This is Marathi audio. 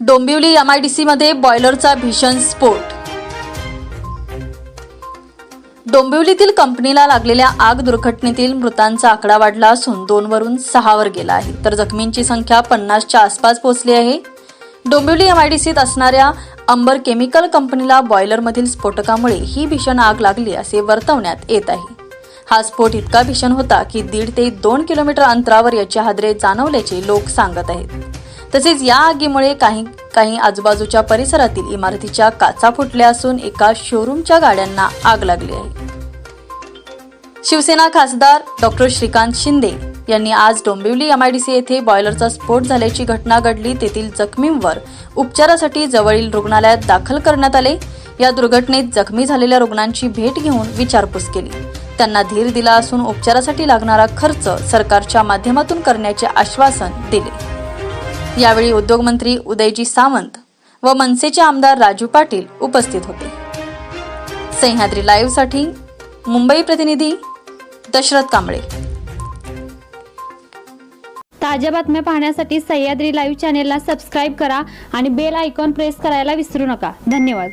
डोंबिवली एमआयडीसीमध्ये बॉयलरचा भीषण स्फोट. डोंबिवलीतील कंपनीला लागलेल्या आग दुर्घटनेतील मृतांचा आकडा वाढला असून दोन वरून सहावर गेला आहे. तर जखमींची संख्या पन्नासच्या आसपास पोहोचली आहे. डोंबिवली एमआयडीसीत असणाऱ्या अंबर केमिकल कंपनीला बॉयलरमधील स्फोटकामुळे ही भीषण आग लागली असे वर्तवण्यात येत आहे. हा स्फोट इतका भीषण होता की दीड ते दोन किलोमीटर अंतरावर याची हादरे जाणवल्याचे लोक सांगत आहेत. तसेच या आगीमुळे काही काही आजूबाजूच्या परिसरातील इमारतीच्या काचा फुटल्या असून एका शोरूमच्या गाड्यांना आग लागली आहे. शिवसेना खासदार डॉक्टर श्रीकांत शिंदे यांनी आज डोंबिवली एमआयडीसी येथे बॉयलरचा स्फोट झाल्याची घटना घडली. तेथील जखमींवर उपचारासाठी जवळील रुग्णालयात दाखल करण्यात आले. या दुर्घटनेत जखमी झालेल्या रुग्णांची भेट घेऊन विचारपूस केली. त्यांना धीर दिला असून उपचारासाठी लागणारा खर्च सरकारच्या माध्यमातून करण्याचे आश्वासन दिले. यावेळी उद्योगमंत्री उदयजी सावंत व मनसेचे आमदार राजू पाटील उपस्थित होते. सह्याद्री लाईव्हसाठी मुंबई प्रतिनिधी दशरथ कांबळे. ताज्या बातम्या पाहण्यासाठी सह्याद्री लाईव्ह चॅनेलला सबस्क्राईब करा आणि बेल आयकॉन प्रेस करायला विसरू नका. धन्यवाद.